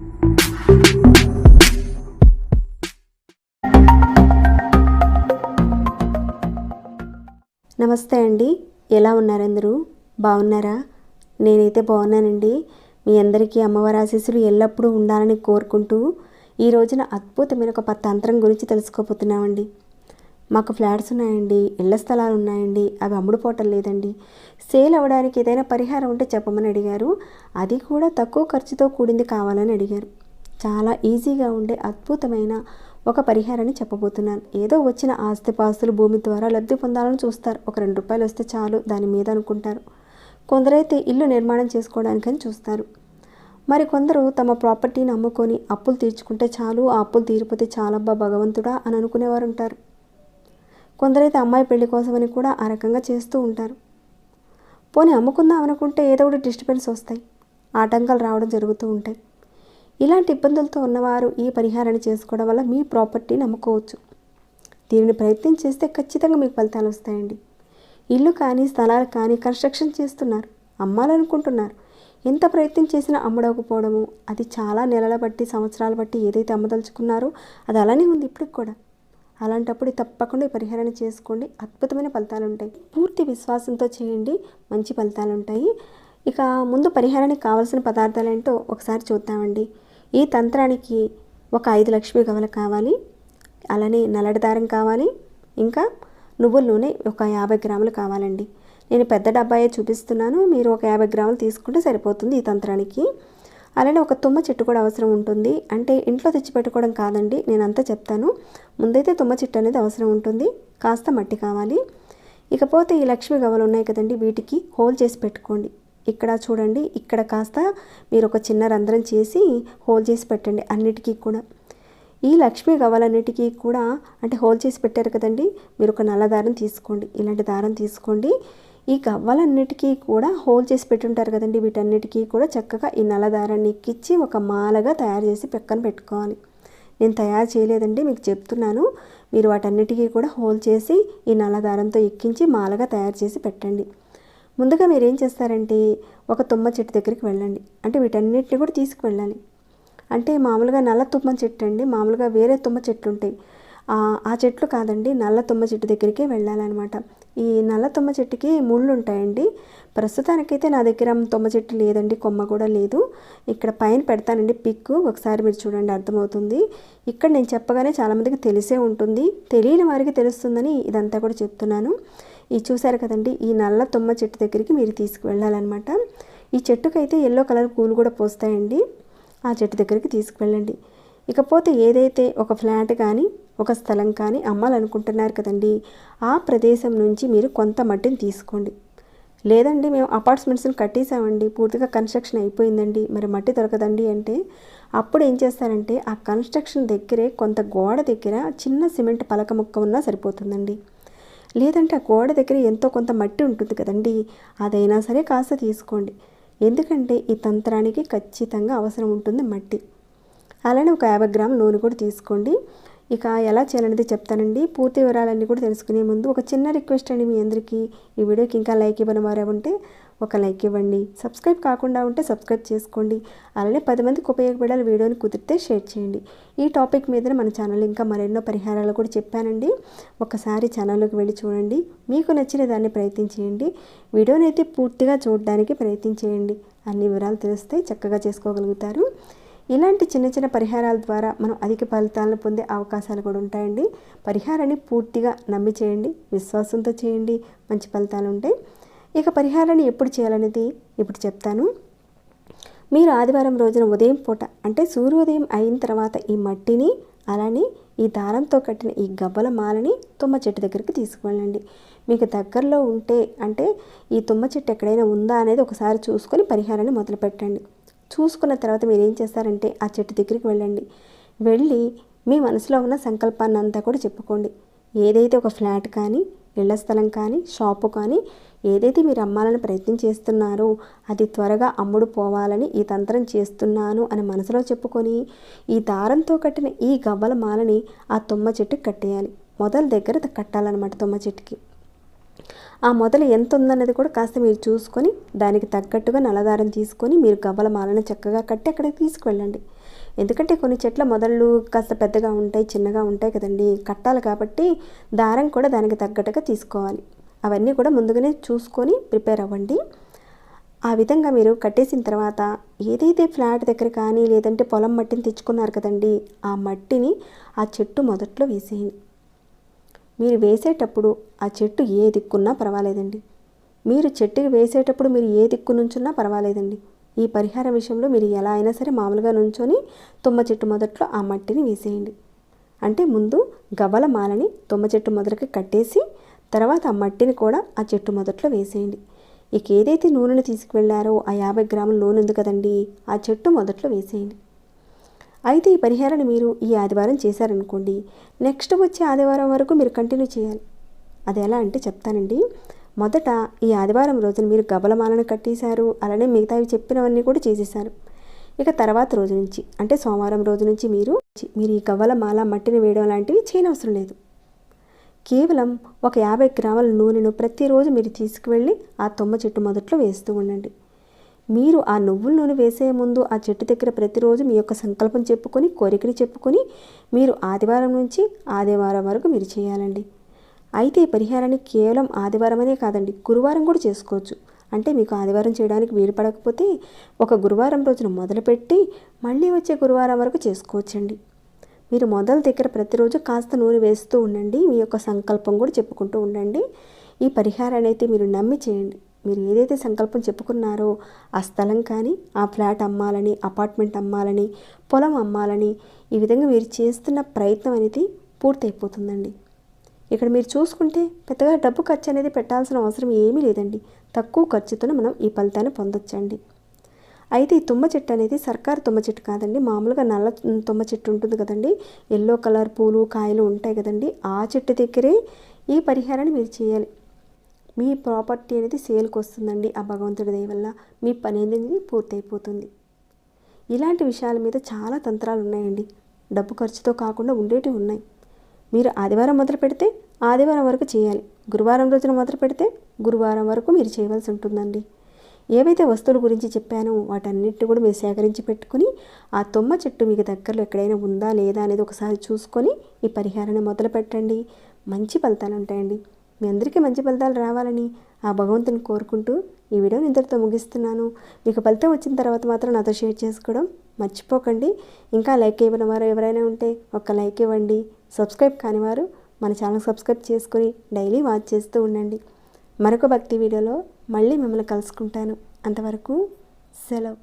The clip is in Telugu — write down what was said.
నమస్తే అండి. ఎలా ఉన్నారు అందరూ బాగున్నారా? నేనైతే బాగున్నానండి. మీ అందరికీ అమ్మవారి ఆశీస్సులు ఎల్లప్పుడూ ఉండాలని కోరుకుంటూ ఈ రోజున అద్భుతమైన ఒక తంత్రం గురించి తెలుసుకోబోతున్నామండి. మాకు ఫ్లాట్స్ ఉన్నాయండి ఇళ్ళ స్థలాలు ఉన్నాయండి అవి అమ్ముడుపోవటం లేదండి. సేల్ అవ్వడానికి ఏదైనా పరిహారం ఉంటే చెప్పమని అడిగారు. అది కూడా తక్కువ ఖర్చుతో కూడింది కావాలని అడిగారు. చాలా ఈజీగా ఉండే అద్భుతమైన ఒక పరిహారాన్ని చెప్పబోతున్నాను. ఏదో వచ్చిన ఆస్తిపాస్తులు భూమి ద్వారా లబ్ధి పొందాలని చూస్తారు. ఒక రెండు రూపాయలు వస్తే చాలు దాని మీద అనుకుంటారు. కొందరైతే ఇల్లు నిర్మాణం చేసుకోవడానికని చూస్తారు. మరి కొందరు తమ ప్రాపర్టీని అమ్ముకొని అప్పులు తీర్చుకుంటే చాలు ఆ అప్పులు తీరిపోతే చాలబ్బా భగవంతుడా అని అనుకునేవారు ఉంటారు కొందరైతే అమ్మాయి పెళ్ళి కోసమని కూడా ఆ రకంగా చేస్తూ ఉంటారు. పోనీ అమ్ముకుందాం అనుకుంటే ఏదో ఒకటి డిస్టర్బెన్స్ వస్తాయి. ఆటంకాలు రావడం జరుగుతూ ఉంటాయి. ఇలాంటి ఇబ్బందులతో ఉన్నవారు ఈ పరిహారాన్ని చేసుకోవడం వల్ల మీ ప్రాపర్టీని అమ్ముకోవచ్చు దీనిని ప్రయత్నం చేస్తే ఖచ్చితంగా మీకు ఫలితాలు వస్తాయండి. ఇల్లు కానీ స్థలాలు కానీ కన్స్ట్రక్షన్ చేస్తున్నారు. అమ్మాలనుకుంటున్నారు. ఎంత ప్రయత్నం చేసినా అమ్మడకపోవడము అది చాలా నెలల బట్టి సంవత్సరాల బట్టి ఏదైతే అమ్మదలుచుకున్నారో అది అలానే ఉంది ఇప్పటికి కూడా. అలాంటప్పుడు తప్పకుండా ఈ పరిహారాన్ని చేసుకోండి. అద్భుతమైన ఫలితాలు ఉంటాయి పూర్తి విశ్వాసంతో చేయండి. మంచి ఫలితాలు ఉంటాయి ఇక ముందు పరిహారానికి కావాల్సిన పదార్థాలు ఏంటో ఒకసారి చూద్దామండి. ఈ తంత్రానికి ఒక ఐదు లక్ష్మీ గవలు కావాలి. అలానే నల్లడి దారం కావాలి. ఇంకా నువ్వుల నూనె ఒక యాభై గ్రాములు కావాలండి. నేను పెద్ద డబ్బాయే చూపిస్తున్నాను. మీరు ఒక యాభై గ్రాములు తీసుకుంటే సరిపోతుంది ఈ తంత్రానికి. అలానే ఒక తుమ్మ చెట్టు కూడా అవసరం ఉంటుంది. అంటే ఇంట్లో తెచ్చి పెట్టుకోవడం కాదండి నేను అంతా చెప్తాను. ముందైతే తుమ్మ చెట్టు అనేది అవసరం ఉంటుంది. కాస్త మట్టి కావాలి. ఇకపోతే ఈ లక్ష్మి గవలు ఉన్నాయి కదండి వీటికి హోల్ చేసి పెట్టుకోండి. ఇక్కడ చూడండి ఇక్కడ కాస్త మీరు ఒక చిన్న రంధ్రం చేసి హోల్ చేసి పెట్టండి అన్నిటికీ కూడా. ఈ లక్ష్మీ గవ్వలన్నిటికీ కూడా అంటే హోల్ చేసి పెట్టారు కదండి మీరు ఒక నల్ల దారం తీసుకోండి. ఇలాంటి దారం తీసుకోండి. ఈ గవ్వలన్నిటికీ కూడా హోల్ చేసి పెట్టుంటారు కదండి. వీటన్నిటికీ కూడా చక్కగా ఈ నల్లదారాన్ని ఎక్కిచ్చి ఒక మాలగా తయారు చేసి పక్కన పెట్టుకోవాలి. నేను తయారు చేయలేదండి మీకు చెప్తున్నాను. మీరు వాటన్నిటికీ కూడా హోల్ చేసి ఈ నల్లదారంతో ఎక్కించి మాలగా తయారు చేసి పెట్టండి. ముందుగా మీరు ఏం చేస్తారంటే ఒక తుమ్మ చెట్టు దగ్గరికి వెళ్ళండి. అంటే వీటన్నిటిని కూడా తీసుకువెళ్ళాలి. అంటే మామూలుగా నల్ల తుమ్మ చెట్టు అండి. మామూలుగా వేరే తుమ్మ చెట్లు ఉంటాయి ఆ చెట్లు కాదండి నల్ల తుమ్మ చెట్టు దగ్గరికే వెళ్ళాలన్నమాట. ఈ నల్ల తుమ్మ చెట్టుకి ముళ్ళు ఉంటాయండి ప్రస్తుతానికైతే నా దగ్గర తుమ్మ చెట్టు లేదండి కొమ్మ కూడా లేదు. ఇక్కడ పైన పెడతానండి పిక్ ఒకసారి మీరు చూడండి అర్థమవుతుంది. ఇక్కడ నేను చెప్పగానే చాలామందికి తెలిసే ఉంటుంది తెలియని వారికి తెలుస్తుందని ఇదంతా కూడా చెప్తున్నాను. ఈ చూసారు కదండి ఈ నల్ల తుమ్మ చెట్టు దగ్గరికి మీరు తీసుకువెళ్ళాలన్నమాట. ఈ చెట్టుకైతే ఎల్లో కలర్ పూలు కూడా పోస్తాయండి ఆ చెట్టు దగ్గరికి తీసుకువెళ్ళండి. ఇకపోతే ఏదైతే ఒక ఫ్లాట్ కానీ ఒక స్థలం కానీ అమ్మాలనుకుంటున్నారు కదండి ఆ ప్రదేశం నుంచి మీరు కొంత మట్టిని తీసుకోండి. లేదండి మేము అపార్ట్మెంట్స్ని కట్టేసామండి పూర్తిగా కన్స్ట్రక్షన్ అయిపోయిందండి. మరి మట్టి దొరకదండి అంటే అప్పుడు ఏం చేస్తారంటే ఆ కన్స్ట్రక్షన్ దగ్గరే కొంత గోడ దగ్గర చిన్న సిమెంట్ పలక ముక్క ఉన్నా సరిపోతుందండి. లేదంటే ఆ గోడ దగ్గర ఎంతో కొంత మట్టి ఉంటుంది కదండి అదైనా సరే కాస్త తీసుకోండి. ఎందుకంటే ఈ తంత్రానికి ఖచ్చితంగా అవసరం ఉంటుంది మట్టి. అలానే ఒక యాభై గ్రాముల నూనె కూడా తీసుకోండి. ఇక ఎలా చేయాలనేది చెప్తానండి. పూర్తి వివరాలన్నీ కూడా తెలుసుకునే ముందు ఒక చిన్న రిక్వెస్ట్ అండి మీ అందరికీ. ఈ వీడియోకి ఇంకా లైక్ ఇవ్వని వారే ఉంటే ఒక లైక్ ఇవ్వండి. సబ్స్క్రైబ్ కాకుండా ఉంటే సబ్స్క్రైబ్ చేసుకోండి. అలానే పది మందికి ఉపయోగపడాలి వీడియోని కుదిరితే షేర్ చేయండి. ఈ టాపిక్ మీద మన ఛానల్ ఇంకా మరెన్నో పరిహారాలు కూడా చెప్పానండి. ఒకసారి ఛానల్లోకి వెళ్ళి చూడండి. మీకు నచ్చిన దాన్ని ప్రయత్నించేయండి వీడియోని అయితే పూర్తిగా చూడడానికి ప్రయత్నించేయండి అన్ని వివరాలు తెలిస్తే చక్కగా చేసుకోగలుగుతారు. ఇలాంటి చిన్న చిన్న పరిహారాల ద్వారా మనం అధిక ఫలితాలను పొందే అవకాశాలు కూడా ఉంటాయండి. పరిహారాన్ని పూర్తిగా నమ్మి చేయండి విశ్వాసంతో చేయండి మంచి ఫలితాలు ఉంటాయి ఇక పరిహారాన్ని ఎప్పుడు చేయాలనేది ఇప్పుడు చెప్తాను. మీరు ఆదివారం రోజున ఉదయం పూట అంటే సూర్యోదయం అయిన తర్వాత ఈ మట్టిని అలానే ఈ దారంతో కట్టిన ఈ గబ్బల మాలని తుమ్మ చెట్టు దగ్గరికి తీసుకువెళ్ళండి. మీకు దగ్గరలో ఉంటే అంటే ఈ తుమ్మ చెట్టు ఎక్కడైనా ఉందా అనేది ఒకసారి చూసుకొని పరిహారాన్ని మొదలు పెట్టండి చూసుకున్న తర్వాత మీరు ఏం చేస్తారంటే ఆ చెట్టు దగ్గరికి వెళ్ళండి. వెళ్ళి మీ మనసులో ఉన్న సంకల్పాన్ని అంతా కూడా చెప్పుకోండి. ఏదైతే ఒక ఫ్లాట్ కానీ ఇళ్ళ స్థలం కానీ షాపు కానీ ఏదైతే మీరు అమ్మాలని ప్రయత్నం చేస్తున్నారో అది త్వరగా అమ్ముడు పోవాలని ఈ తంత్రం చేస్తున్నాను అని మనసులో చెప్పుకొని ఈ దారంతో కట్టిన ఈ గవ్వల మాలని ఆ తుమ్మ చెట్టుకి కట్టేయాలి. మొదల దగ్గర కట్టాలన్నమాట తుమ్మ చెట్టుకి. ఆ మొదలు ఎంత ఉందన్నది కూడా కాస్త మీరు చూసుకొని దానికి తగ్గట్టుగా నల్లదారం తీసుకొని మీరు గవ్వల మాలను చక్కగా కట్టి అక్కడికి తీసుకువెళ్ళండి. ఎందుకంటే కొన్ని చెట్ల మొదళ్ళు కాస్త పెద్దగా ఉంటాయి చిన్నగా ఉంటాయి కదండి. కట్టాలి కాబట్టి దారం కూడా దానికి తగ్గట్టుగా తీసుకోవాలి. అవన్నీ కూడా ముందుగానే చూసుకొని ప్రిపేర్ అవ్వండి. ఆ విధంగా మీరు కట్టేసిన తర్వాత ఏదైతే ఫ్లాట్ దగ్గర కానీ లేదంటే పొలం మట్టిని తెచ్చుకున్నారు కదండి ఆ మట్టిని ఆ చెట్టు మొదట్లో వేసేయండి. మీరు వేసేటప్పుడు ఆ చెట్టు ఏ దిక్కున్నా పర్వాలేదండి. మీరు చెట్టుకి వేసేటప్పుడు మీరు ఏ దిక్కు నుంచున్నా పర్వాలేదండి. ఈ పరిహార విషయంలో మీరు ఎలా అయినా సరే మామూలుగా నుంచొని తుమ్మ చెట్టు మొదట్లో ఆ మట్టిని వేసేయండి. అంటే ముందు గవ్వల మాలని తుమ్మ చెట్టు మొదలకి కట్టేసి తర్వాత ఆ మట్టిని కూడా ఆ చెట్టు మొదట్లో వేసేయండి. ఇక ఏదైతే నూనెను తీసుకువెళ్ళారో ఆ యాభై గ్రాముల నూనె ఉంది కదండి ఆ చెట్టు మొదట్లో వేసేయండి. అయితే ఈ పరిహారాన్ని మీరు ఈ ఆదివారం చేశారనుకోండి. నెక్స్ట్ వచ్చే ఆదివారం వరకు మీరు కంటిన్యూ చేయాలి. అది ఎలా అంటే చెప్తానండి. మొదట ఈ ఆదివారం రోజున మీరు గబలమాలను కట్టేశారు. అలానే మిగతావి చెప్పినవన్నీ కూడా చేసేసారు ఇక తర్వాత రోజు నుంచి అంటే సోమవారం రోజు నుంచి మీరు మీరు ఈ గవ్వల మాల మట్టిని వేయడం లాంటివి చేయనవసరం లేదు. కేవలం ఒక యాభై గ్రాముల నూనెను ప్రతిరోజు మీరు తీసుకువెళ్ళి ఆ తుమ్మ చెట్టు మొదట్లో వేస్తూ ఉండండి. మీరు ఆ నువ్వుల నూనె వేసే ముందు ఆ చెట్టు దగ్గర ప్రతిరోజు మీ యొక్క సంకల్పం చెప్పుకొని కోరికని చెప్పుకొని మీరు ఆదివారం నుంచి ఆదివారం వరకు మీరు చేయాలండి. అయితే ఈ పరిహారాన్ని కేవలం ఆదివారమనే కాదండి గురువారం కూడా చేసుకోవచ్చు. అంటే మీకు ఆదివారం చేయడానికి వీలు పడకపోతే ఒక గురువారం రోజున మొదలుపెట్టి మళ్ళీ వచ్చే గురువారం వరకు చేసుకోవచ్చండి. మీరు మొదల దగ్గర ప్రతిరోజు కాస్త నూనె వేస్తూ ఉండండి మీ యొక్క సంకల్పం కూడా చెప్పుకుంటూ ఉండండి. ఈ పరిహారాన్ని అయితే మీరు నమ్మి చేయండి. మీరు ఏదైతే సంకల్పం చెప్పుకున్నారో ఆ స్థలం కానీ ఆ ఫ్లాట్ అమ్మాలని అపార్ట్మెంట్ అమ్మాలని పొలం అమ్మాలని ఈ విధంగా మీరు చేస్తున్న ప్రయత్నం అనేది పూర్తయిపోతుందండి. ఇక్కడ మీరు చూసుకుంటే పెద్దగా డబ్బు ఖర్చు అనేది పెట్టాల్సిన అవసరం ఏమీ లేదండి. తక్కువ ఖర్చుతో మనం ఈ ఫలితాన్ని పొందొచ్చండి. అయితే ఈ తుమ్మ చెట్టు అనేది సర్కారు తుమ్మ చెట్టు కాదండి. మామూలుగా నల్ల తుమ్మ చెట్టు ఉంటుంది కదండి. ఎల్లో కలర్ పూలు కాయలు ఉంటాయి కదండి. ఆ చెట్టు దగ్గరే ఈ పరిహారాన్ని మీరు చేయాలి. మీ ప్రాపర్టీ అనేది సేల్కి వస్తుందండి ఆ భగవంతుడి దయ వల్ల. మీ పని అనేది పూర్తయిపోతుంది. ఇలాంటి విషయాల మీద చాలా తంత్రాలు ఉన్నాయండి. డబ్బు ఖర్చుతో కాకుండా ఉండేటివి ఉన్నాయి. మీరు ఆదివారం మొదలు పెడితే ఆదివారం వరకు చేయాలి. గురువారం రోజున మొదలు పెడితే గురువారం వరకు మీరు చేయవలసి ఉంటుందండి. ఏవైతే వస్తువుల గురించి చెప్పానో వాటన్నిటిని కూడా మీరు సేకరించి పెట్టుకుని ఆ తుమ్మ చెట్టు మీకు దగ్గరలో ఎక్కడైనా ఉందా లేదా అనేది ఒకసారి చూసుకొని ఈ పరిహారాన్ని మొదలు పెట్టండి మంచి ఫలితాలు ఉంటాయండి. మీ అందరికీ మంచి ఫలితాలు రావాలని ఆ భగవంతుని కోరుకుంటూ ఈ వీడియోని ఇంతటితో ముగిస్తున్నాను. మీకు ఫలితం వచ్చిన తర్వాత మాత్రం నాతో షేర్ చేసుకోవడం మర్చిపోకండి. ఇంకా లైక్ ఇవ్వని వారు ఎవరైనా ఉంటే ఒక లైక్ ఇవ్వండి. సబ్స్క్రైబ్ కానివారు మన ఛానల్ సబ్స్క్రైబ్ చేసుకొని డైలీ వాచ్ చేస్తూ ఉండండి. మరొక భక్తి వీడియోలో మళ్ళీ మిమ్మల్ని కలుసుకుంటాను. అంతవరకు సెలవు.